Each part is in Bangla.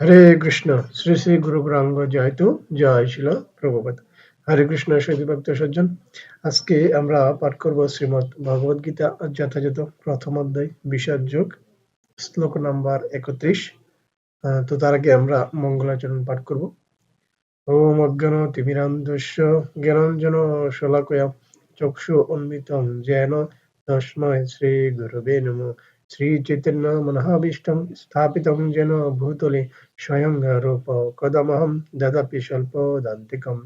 হরে কৃষ্ণ, শ্রী শ্রী গুরু গৌরাঙ্গ জয়তু জয় শিল প্রভুপাত হরে কৃষ্ণ ভক্ত, সজ্জন। আজকে আমরা পাঠ করব শ্রীমদ ভগবদ গীতা যথাযথ প্রথম অধ্যায়, বিষাদ যোগ, শ্লোক নাম্বার একত্রিশ। তো তার আগে আমরা মঙ্গলাচরণ পাঠ করব। ওম অজ্ঞান তিমিরান্ধস্য জ্ঞানাঞ্জন শলাকয়া, চক্ষু উন্মিতম যেন তস্মৈ শ্রী গুরুবে নমঃ। श्रीचैतन्य मनःभीष्टं स्थापितं येन भूतले स्वयं रूप कदमहं ददपि स्वल्पदान्तिकं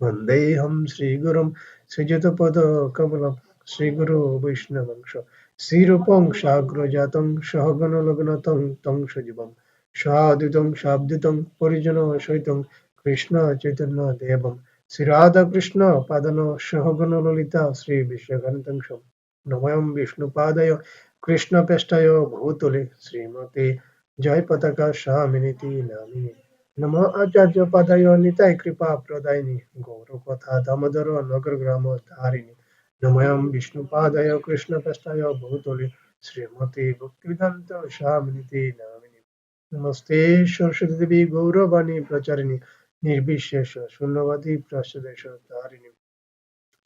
वन्देऽहं श्रीगुरुं सृजतपदकमलं श्रीगुरो वैष्णवंश श्रीरूपं साग्रजातं सहगणलग्नतं तं सजीवं साधुतं शाब्दितं परिजनसहितं कृष्णचैतन्यदेवं श्रीराधाकृष्णपादन सहगणललिता श्रीविश्वघनतं नमयं विष्णुपादय কৃষ্ণপেষ্টায় ভূতুলে শ্রীমতে জয় পতাকা স্বামিনীতি নামিনী নম আচার্য পাদায় নিতাই কৃপা প্রদায়িনী গৌর কথা দামোদর নগর গ্রাম তারিণী নময়ম বিষ্ণু পাদায় কৃষ্ণপেষ্টায় ভূতুলে শ্রীমতে ভক্তিবেদান্ত স্বামিনীতি নামিনী নমস্তে সরস্বতী দেবী গৌরবাণী প্রচারিণী, নির্বিশেষ শূন্যবাদী প্রাসদেশ তারিণী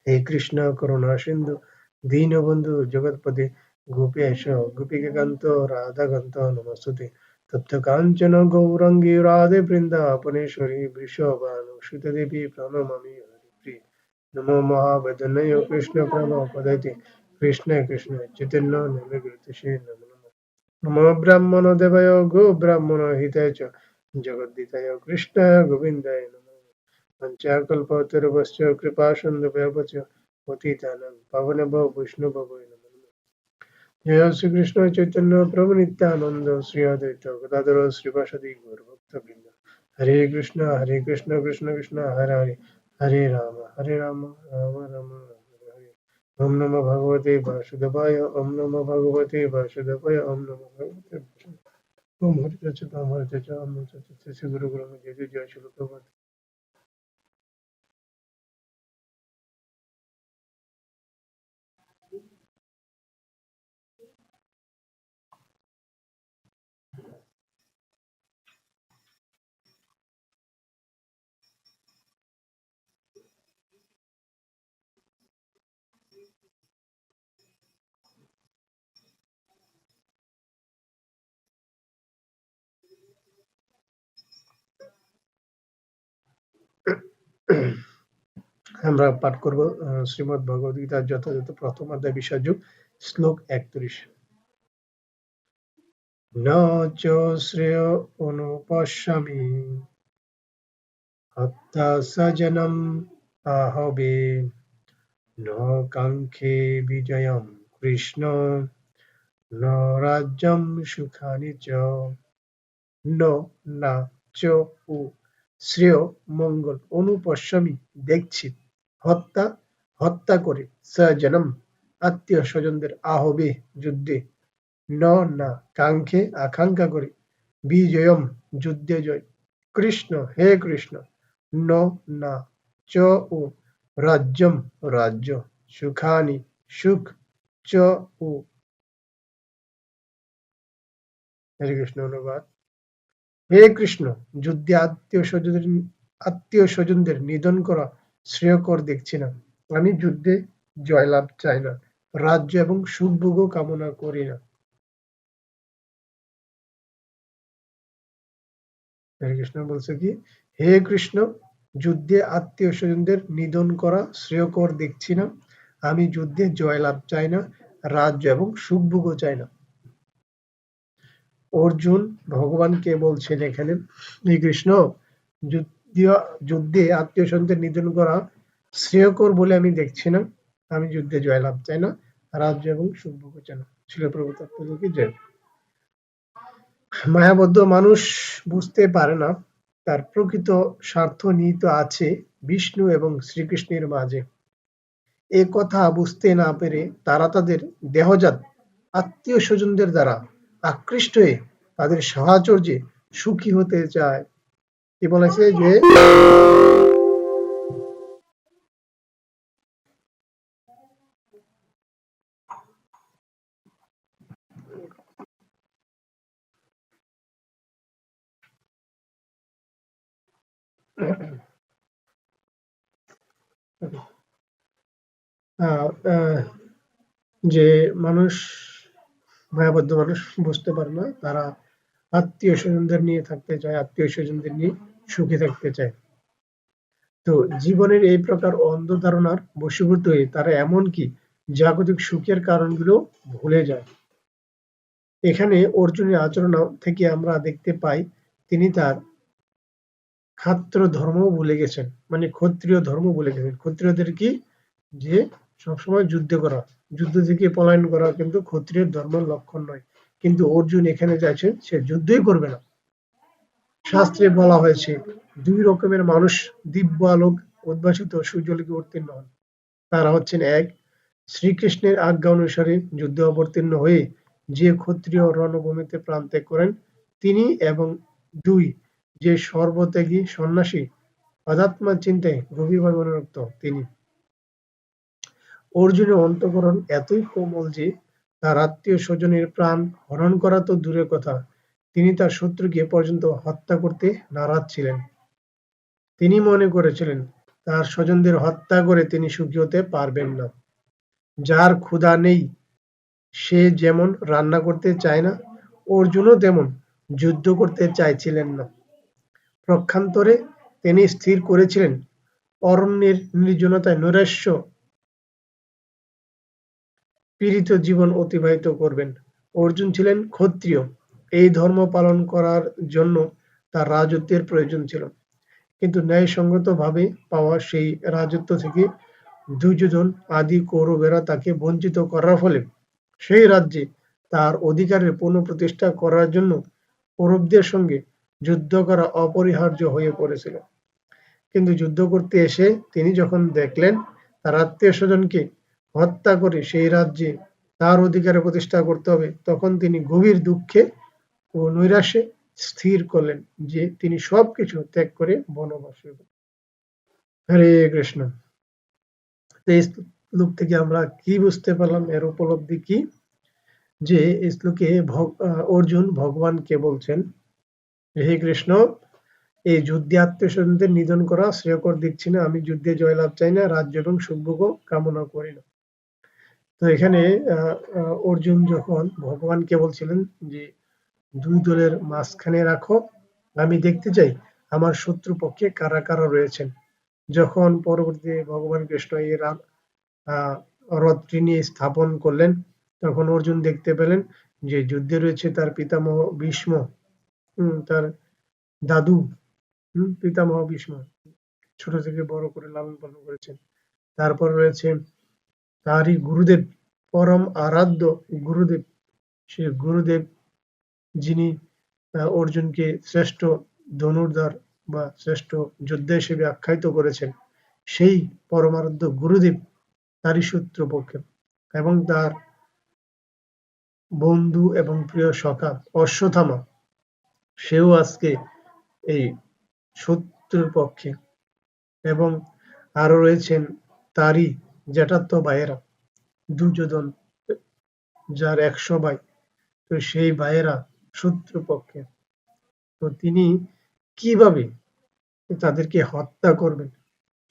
হে কৃষ্ণ করুণা সিন্ধু, দীনবন্ধু জগৎপতি গোপেশ গোপিকান্ত রাধাকান্ত, নমস্তুতে। তপ্ত কাঞ্চন গৌরঙ্গী, রাধে বৃন্দাবনেশ্বরী বৃষভানুসুতে দেবী প্রণমামি, হরিপ্রিয়। নমো মহাবদনয় কৃষ্ণ প্রেম পদৈতে কৃষ্ণ কৃষ্ণ, চৈতন্য, নমে গুরুতশে নমো নমঃ। ব্রাহ্মণ দেবায়, গো ব্রাহ্মণ হিতায় চ। জগদ্দিতায় কৃষ্ণ গোবিন্দায় নমঃ পঞ্চাকল্পতরুভশ্চ কৃপা সিন্ধুভ্যশ্চ পতিতানাং পাবনভ্য বৈষ্ণবভয় নমঃ জয় শ্রীকৃষ্ণ চৈতন্য প্রভু নিত্যানন্দ শ্রী অদ্বৈত গদাধর শ্রীবাসাদি গৌরভক্ত বৃন্দ হরে কৃষ্ণ হরে কৃষ্ণ কৃষ্ণ কৃষ্ণ হরে হরে হরে রাম হরে রাম রাম রাম হরে হরে ওম নমো ভগবতে বাসুদেবায় ওম নমো ভগবতে বাসুদেবায় ওম নমো ভগবতে ওম হরি ওম হরি ওম নমো শ্রী গুরু গুরু জয় জয় শিল আমরা পাঠ করব শ্রীমদ্ ভগবদ গীতার যথাযথ প্রথম অধ্যায় বিষয় যুগ, শ্লোক একত্রিশ। ন চ শ্রেয় অনুপশ্যামি হত্যা সজনম আহবে, ন কাঙ্ক্ষে বিজয়ম কৃষ্ণ, ন রাজ্যম সুখানি চ, ন না চ ও শ্রেয় মঙ্গল অনুপশ্যামি দেখছি। হত্যা হত্যা করে সজনম আত্মীয় স্বজনদের আহবে যুদ্ধে। ন, না, কাঙ্ক্ষে আকাঙ্ক্ষা করে। বিজয়ম, যুদ্ধে জয়। কৃষ্ণ, হে কৃষ্ণ। ন, না, চ, ও। রাজ্যম, রাজ্য। সুখানি, সুখ। চ, ও। হরে কৃষ্ণ, অনুবাদ। হে কৃষ্ণ, যুদ্ধে আত্মীয় স্বজনদের আত্মীয় স্বজনদের নিধন করা শ্রেয়কর দেখছি না। আমি যুদ্ধে জয়লাভ চাই না, রাজ্য এবং সুখভোগও কামনা করি না। কৃষ্ণ বলছে কি, হে কৃষ্ণ, যুদ্ধে আত্মীয় স্বজনদের নিধন করা শ্রেয়কর দেখছি না। আমি যুদ্ধে জয়লাভ চাই না, রাজ্য এবং সুখভোগও চাই না। অর্জুন ভগবানকে বলছেন এখানে কৃষ্ণ যুদ্ধে আত্মীয় স্বজনদের নিধন করা শ্রেয়কর বলে আমি দেখছি না। আমি যুদ্ধে জয়লাভ চাই না। রাজ্য এবং সুখভোগও চাই না তত্ত্বযোগী জয়। মায়াবদ্ধ মানুষ বুঝতে পারে না, তার প্রকৃত স্বার্থ নিহিত আছে বিষ্ণু এবং শ্রীকৃষ্ণের মাঝে। এ কথা বুঝতে না পেরে তারা তাদের দেহজাত আত্মীয় স্বজনদের দ্বারা আকৃষ্ট হয়ে তাদের সাহচর্যে সুখী হতে চায়। কি বলেছে যে যে মানুষ মায়াবদ্ধ মানুষ বুঝতে পারে না। তারা আত্মীয় স্বজনদের নিয়ে থাকতে চায়, আত্মীয় স্বজনদের নিয়ে সুখে থাকতে চায়। তো জীবনের এই প্রকার অন্ধ ধারণার বশীভূত হয়ে তারা এমনকি জাগতিক সুখের কারণগুলো ভুলে যায়। এখানে অর্জুনের আচরণ থেকে আমরা দেখতে পাই, তিনি তার ক্ষাত্র ধর্ম ভুলে গেছেন মানে ক্ষত্রিয় ধর্ম ভুলে গেছেন। ক্ষত্রিয়দের কি? যে সবসময় যুদ্ধ করা। যুদ্ধ থেকে পলায়ন করা কিন্তু ক্ষত্রিয় ধর্মের লক্ষণ নয়। কিন্তু অর্জুন এখানে চাইছেন সে যুদ্ধই করবে না। শাস্ত্রে বলা হয়েছে, দুই রকমের মানুষ দিব্য আলোক উদ্ভাসিত সূর্যলোকে উত্তীর্ণ হন। তারা হচ্ছেন এক, শ্রীকৃষ্ণের আজ্ঞা অনুসারে যুদ্ধে অবতীর্ণ হয়ে যে ক্ষত্রিয় রণভূমিতে প্রাণ ত্যাগ করেন, তিনি এবং দুই, যে সর্বত্যাগী সন্ন্যাসী অধ্যাত্মার চিন্তায় গভীরভাবে অনুরক্ত তিনি। অর্জুনের অন্তঃকরণ এতই কোমল যে তার আত্মীয় স্বজনের প্রাণ হরণ করা তো দূরের কথা। তিনি তার শত্রুকে পর্যন্ত হত্যা করতে নারাজ ছিলেন। তিনি মনে করেছিলেন, তার স্বজনদের হত্যা করে তিনি সুখী হতে পারবেন না। যার ক্ষুধা নেই, সে যেমন রান্না করতে চায় না, অর্জুনও তেমন যুদ্ধ করতে চাইছিলেন না। প্রক্ষান্তরে তিনি স্থির করেছিলেন। অরণ্যের নির্জনতায় নৈরাশ্য পীড়িত জীবন অতিবাহিত করবেন। অর্জুন ছিলেন ক্ষত্রিয়। এই ধর্ম পালন করার জন্য তার রাজত্বের প্রয়োজন ছিল। কিন্তু ন্যায়সঙ্গতভাবে পাওয়া সেই রাজত্ব থেকে দুর্যোধন আদি কৌরবেরা তাকে বঞ্চিত করার ফলে সেই রাজ্যে তার অধিকারের পুনঃপ্রতিষ্ঠা করার জন্য কৌরবদের সঙ্গে যুদ্ধ করা অপরিহার্য হয়ে পড়েছিল। কিন্তু যুদ্ধ করতে এসে তিনি যখন দেখলেন তার আত্মীয় স্বজনকে হত্যা করে সেই রাজ্যে তার অধিকারে প্রতিষ্ঠা করতে হবে, তখন তিনি গভীর দুঃখে ও নৈরাশ্যে স্থির করলেন যে তিনি সবকিছু ত্যাগ করে বনবাস হরে কৃষ্ণ। এই শ্লোক থেকে আমরা কি বুঝতে পারলাম? এর উপলব্ধি কি? যে এই শ্লোকে অর্জুন ভগবানকে বলছেন, হে কৃষ্ণ, এই যুদ্ধে আত্মীয় নিধন করা শ্রেয়কর দেখছি না, আমি যুদ্ধে জয়লাভ চাই না, রাজ্য এবং সুখভোগ কামনা করি না। তো এখানে অর্জুন যখন ভগবানকে বলছিলেন যে, দুই দলের মাঝখানে রাখো, আমি দেখতে চাই আমার শত্রু পক্ষে কারা কারা রয়েছেন। যখন পরবর্তী ভগবান কৃষ্ণ এই রথটি নিয়ে স্থাপন করলেন, তখন অর্জুন দেখতে পেলেন যে, যুদ্ধে রয়েছে তার পিতামহ ভীষ্ম তার দাদু পিতামহ ভীষ্ম, ছোট থেকে বড় করে লালন পালন করেছেন। তারপর রয়েছে তারই গুরুদেব, পরম আরাধ্য গুরুদেব। সে গুরুদেব যিনি অর্জুনকে শ্রেষ্ঠ ধনুর্ধর বা শ্রেষ্ঠ যোদ্ধা হিসেবে আখ্যায়িত করেছেন, সেই পরমারাধ্য গুরুদেব তারই পক্ষে। এবং তার বন্ধু এবং প্রিয় সখা অশ্বথামা সেও আজকে এই শত্রুর পক্ষে। এবং আরও রয়েছেন তারই জ্যাঠাত্ম ভাইয়েরা, দুর্যোধন যার একশো ভাই, তো সেই ভাইয়েরা শত্রু পক্ষে। তো তিনি কীভাবে তাদেরকে হত্যা করবেন?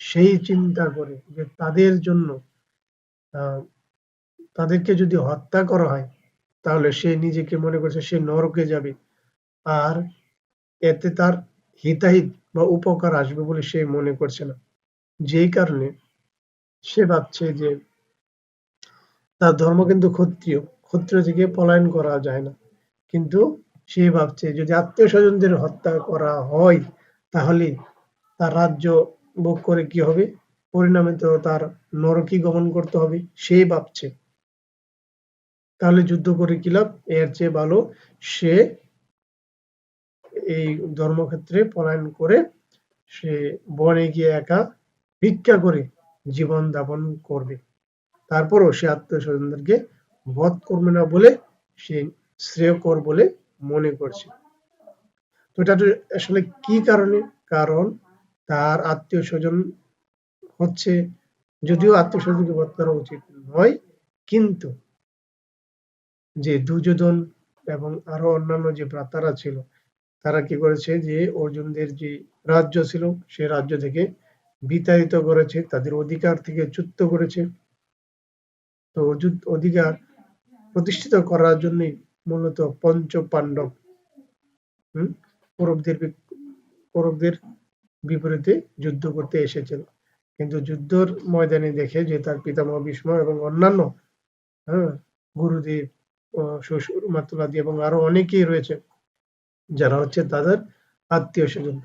সেই চিন্তা করে যে তাদের জন্য তাদেরকে যদি হত্যা করা হয়, তাহলে সে নিজেকে মনে করছে সে নরকে যাবে। আর এতে তার হিতাহিত বা উপকার আসবে বলে সে মনে করছে না। যেই কারণে সে ভাবছে যে তার ধর্ম কিন্তু ক্ষত্রিয়। ক্ষত্রিয় থেকে পলায়ন করা যায় না। কিন্তু সে ভাবছে, যদি আত্মীয় স্বজনদের হত্যা করা হয়, তাহলে তার রাজ্য ভোগ করে কি হবে? পরিণামে তো তার নরকই গমন করতে হবে, সে ভাবছে। তাহলে যুদ্ধ করে কি লাভ? এর চেয়ে ভালো সে এই ধর্মক্ষেত্রে পলায়ন করে সে বনে গিয়ে একা ভিক্ষা করে জীবন যাপন করবে। তারপরও সে আত্মীয় স্বজনদেরকে বধ করবে না বলে সে শ্রেয়কর বলে মনে করছে। তো এটা আসলে কি কারণে? কারণ তার আত্মীয় স্বজন হচ্ছে, যদিও আত্মীয় স্বজনকে বধ করা উচিত নয়, কিন্তু যে দুর্যোধন এবং আরও অন্যান্য যে ভ্রাতারা ছিল, তারা কি করেছে যে অর্জুনদের যে রাজ্য ছিল, সে রাজ্য থেকে বিতাড়িত করেছে, তাদের অধিকার থেকে চ্যুত করেছে। তো অধিকার প্রতিষ্ঠিত করার জন্যই মূলত পঞ্চ পাণ্ডব হম কৌরবদের কৌরবদের বিপরীতে যুদ্ধ করতে এসেছিল। কিন্তু যুদ্ধর ময়দানে দেখে যে তার পিতামহ ভীষ্ম এবং অন্যান্য হ্যাঁ গুরুদেব শ্বশুর মাতুলাদি এবং আরও অনেকেই রয়েছে, যারা হচ্ছে তাদের আত্মীয় স্বজন।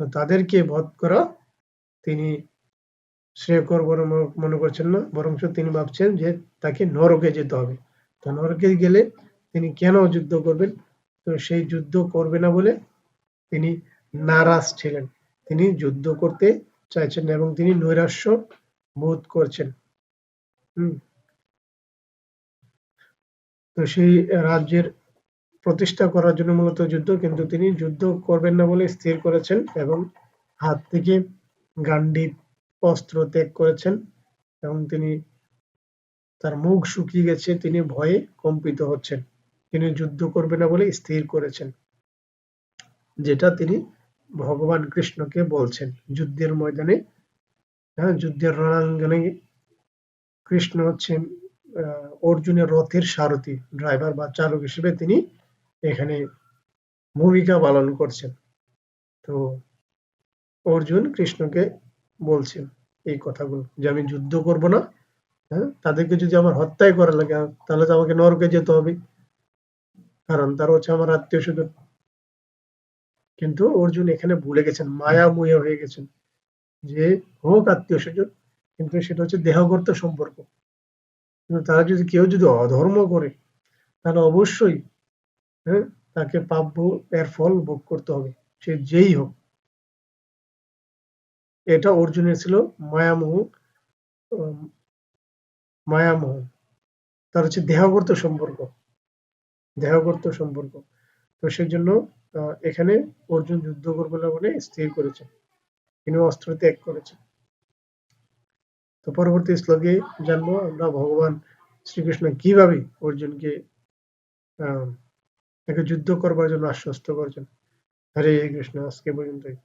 তাদেরকে বধ করা তিনি শ্রেয়কর বলে মনে- করছেন না বরং তিনি ভাবছেন যে তাকে নরকে যেতে হবে। তো নরকে গেলে তিনি কেন যুদ্ধ করবেন? তো সেই যুদ্ধ করবে না বলে তিনি নারাজ ছিলেন। তিনি যুদ্ধ করতে চাইছেন না এবং তিনি নৈরাশ্য বোধ করছেন। হম। তো সেই রাজ্যের প্রতিষ্ঠা করার জন্য মূলত যুদ্ধ, কিন্তু তিনি যুদ্ধ করবেন না বলে স্থির করেছেন এবং হাত থেকে গান্ডীব অস্ত্র ত্যাগ করেছেন এবং তিনি তার মুখ শুকিয়ে গেছে, তিনি ভয়ে কম্পিত হচ্ছেন। তিনি যুদ্ধ করবে না বলে স্থির করেছেন, যেটা তিনি ভগবান কৃষ্ণকে বলছেন। যুদ্ধের ময়দানে হ্যাঁ যুদ্ধের রণাঙ্গনে কৃষ্ণ হচ্ছেন অর্জুনের রথের সারথি, ড্রাইভার বা চালক হিসেবে তিনি এখানে ভূমিকা পালন করছেন। তো অর্জুন কৃষ্ণকে বলছেন এই কথাগুলো যে আমি যুদ্ধ করব না হ্যাঁ? তাদেরকে যদি আমার হত্যাই করা লাগে, তাহলে তো আমাকে নরকে যেতে হবে। কারণ তারা হচ্ছে আমার আত্মীয় স্বজন। কিন্তু অর্জুন এখানে ভুলে গেছেন মায়া হয়ে গেছেন যে হোক আত্মীয় স্বজন, কিন্তু সেটা হচ্ছে দেহগত সম্পর্ক। কিন্তু তারা যদি কেউ যদি অধর্ম করে, তাহলে অবশ্যই হ্যাঁ? তাকে পাপ এর ফল ভোগ করতে হবে, সে যেই হোক। এটা অর্জুনের ছিল মায়ামোহ মায়ামোহ। তার হচ্ছে দেহগত সম্পর্ক দেহগত সম্পর্ক। তো সেই জন্য আহ, এখানে অর্জুন যুদ্ধ করবে না বলে স্থির করেছে। তিনি অস্ত্র ত্যাগ করেছেন তো পরবর্তী শ্লোকে জানব আমরা ভগবান শ্রীকৃষ্ণ কীভাবে অর্জুনকে আহ তাকে যুদ্ধ করবার জন্য আশ্বস্ত করছেন। হরে কৃষ্ণ আজকে পর্যন্তই।